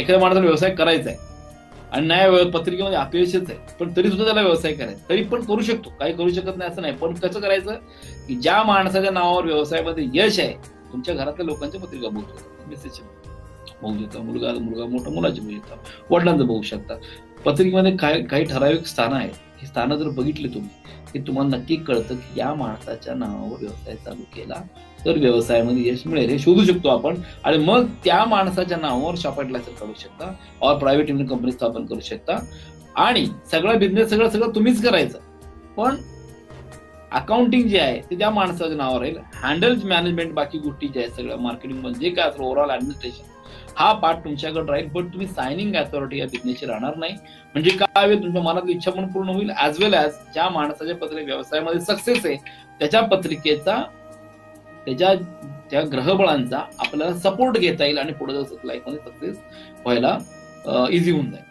एखाद्या माणसाला व्यवसाय करायचा आहे आणि न्याय पत्रिकेमध्ये अपयशच आहे. पण तरी सुद्धा त्याला व्यवसाय करायचा. तरी पण करू शकतो. काही करू शकत नाही असं नाही. पण कसं करायचं? की ज्या माणसाच्या नावावर व्यवसायामध्ये यश आहे तुमच्या घरातल्या लोकांच्या पत्रिका बघू शकता. मेसेज बघू शकता. मुलगा मुलगा मोठा मुलाची बघू शकता. वडिलांचं बघू शकता. पत्रिकेमध्ये काही काही ठराविक स्थानं आहेत. हे स्थानं जर बघितले तुम्ही की तुम्हाला नक्की कळतं की या माणसाच्या नावावर व्यवसाय चालू केला तर व्यवसायामध्ये यश मिळेल हे शोधू शकतो आपण. आणि मग त्या माणसाच्या नावावर शॉपाईट लायसन काढू शकता और प्रायव्हेट लिमिटेड कंपनी स्थापन करू शकता. आणि सगळा बिझनेस सगळं सगळं तुम्हीच करायचं. पण अकाउंटिंग जे आहे ते त्या माणसाच्या नावावर राहील हँडल मॅनेजमेंट बाकी गोष्टी ज्या आहेत सगळ्या मार्केटिंगमध्ये म्हणजे जे काय असेल ओव्हरऑल ऍडमिनिस्ट्रेशन हा पार्ट तुमच्याकडे राहील बट तुम्ही सायनिंग अथॉरिटी या बिझनेसची राहणार नाही. म्हणजे काय होईल तुमच्या मनात इच्छा पण पूर्ण होईल ऍज वेल ऍज ज्या माणसाच्या पत्रिके व्यवसायामध्ये सक्सेस आहे त्याच्या पत्रिकेचा त्याच्या त्या ग्रहबळांचा आपल्याला सपोर्ट घेता येईल आणि पुढे जाऊ लाईफमध्ये सक्सेस व्हायला इझी होऊन जाईल.